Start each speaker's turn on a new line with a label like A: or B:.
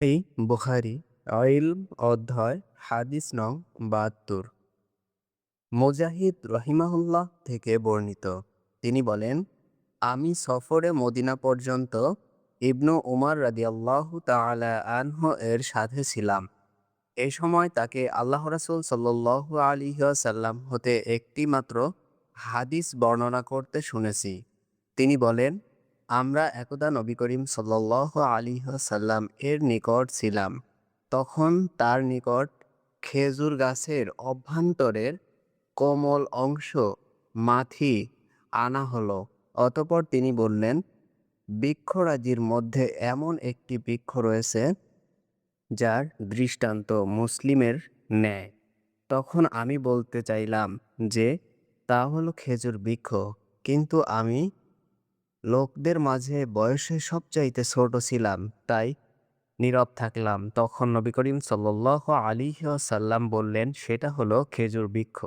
A: এই বুখারি, ইলম অধ্যায়, হাদিস নং বাহাত্তর। মুজাহিদ রহিমাহুল্লাহ থেকে বর্ণিত। তিনি বলেন, আমি সফরে মদিনা পর্যন্ত ইবনু উমার রাদিয়াল্লাহু তাআলা আনহু এর সাথে ছিলাম। এ সময় তাকে আল্লাহ রাসূল সাল্লাল্লাহু আলাইহি ওয়াসাল্লাম হতে একটি মাত্র হাদিস বর্ণনা করতে শুনেছি। তিনি বলেন আমরা একদা নবী করিম সাল্লাল্লাহু আলাইহি ওয়াসাল্লাম এর নিকট ছিলাম। তখন তার নিকট খেজুর গাছের অভ্যন্তরের কোমল অংশ মাথি আনা হলো। অতপর তিনি বললেন, বৃক্ষরাজির মধ্যে এমন একটি বৃক্ষ রয়েছে যার দৃষ্টান্ত মুসলিমের ন্যায়। তখন আমি বলতে চাইলাম যে, তা হলো খেজুর বৃক্ষ। কিন্তু আমি লোকদের মাঝে বয়সে সবচাইতে ছোট ছিলাম, তাই নীরব থাকলাম। তখন নবী করিম সাল্লাহ আলী সাল্লাম বললেন, সেটা হলো খেজুর বৃক্ষ।